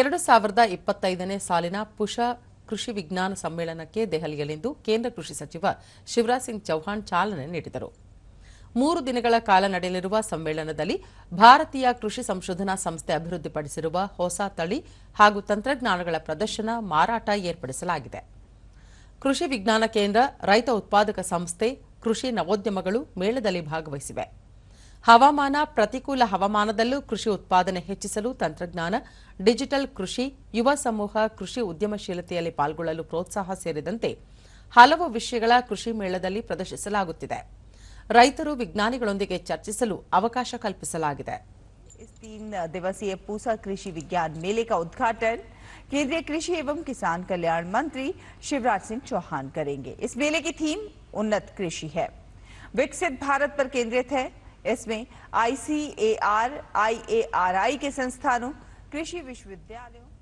ಎರಡು ಸಾವಿರದ ಇಪ್ಪತ್ತೈದನೇ ಸಾಲಿನ ಪುಷ ಕೃಷಿ ವಿಜ್ಞಾನ ಸಮ್ಮೇಳನಕ್ಕೆ ದೆಹಲಿಯಲ್ಲಿಂದು ಕೇಂದ್ರ ಕೃಷಿ ಸಚಿವ ಶಿವರಾಜ್ ಸಿಂಗ್ ಚೌಹಾಣ್ ಚಾಲನೆ ನೀಡಿದರು. ಮೂರು ದಿನಗಳ ಕಾಲ ನಡೆಯಲಿರುವ ಸಮ್ಮೇಳನದಲ್ಲಿ ಭಾರತೀಯ ಕೃಷಿ ಸಂಶೋಧನಾ ಸಂಸ್ಥೆ ಅಭಿವೃದ್ಧಿಪಡಿಸಿರುವ ಹೊಸ ತಳಿ ಹಾಗೂ ತಂತ್ರಜ್ಞಾನಗಳ ಪ್ರದರ್ಶನ ಮಾರಾಟ ಏರ್ಪಡಿಸಲಾಗಿದೆ. ಕೃಷಿ ವಿಜ್ಞಾನ ಕೇಂದ್ರ ರೈತ ಉತ್ಪಾದಕ ಸಂಸ್ಥೆ ಕೃಷಿ ನವೋದ್ಯಮಗಳು ಮೇಳದಲ್ಲಿ ಭಾಗವಹಿಸಿವೆ. ಹವಾಮಾನ ಪ್ರತಿಕೂಲ ಹವಾಮಾನದಲ್ಲೂ ಕೃಷಿ ಉತ್ಪಾದನೆ ಹೆಚ್ಚಿಸಲು ತಂತ್ರಜ್ಞಾನ ಡಿಜಿಟಲ್ ಕೃಷಿ ಯುವ ಸಮೂಹ ಕೃಷಿ ಉದ್ಯಮಶೀಲತೆಯಲ್ಲಿ ಪಾಲ್ಗೊಳ್ಳಲು ಪ್ರೋತ್ಸಾಹ ಸೇರಿದಂತೆ ಹಲವು ವಿಷಯಗಳ ಕೃಷಿ ಮೇಳದಲ್ಲಿ ಪ್ರದರ್ಶಿಸಲಾಗುತ್ತಿದೆ ರೈತರು ವಿಜ್ಞಾನಿಗಳೊಂದಿಗೆ ಚರ್ಚಿಸಲು ಅವಕಾಶ ಕಲ್ಪಿಸಲಾಗಿದೆ इस तीन दिवसीय पूसा कृषि विज्ञान मेले का उद्घाटन केंद्रीय कृषि एवं किसान कल्याण मंत्री शिवराज सिंह चौहान करेंगे इस मेले की थीम उन्नत कृषि है विकसित भारत पर केंद्रित है इसमें आईसीएआर आईएआरआई के संस्थानों कृषि विश्वविद्यालयों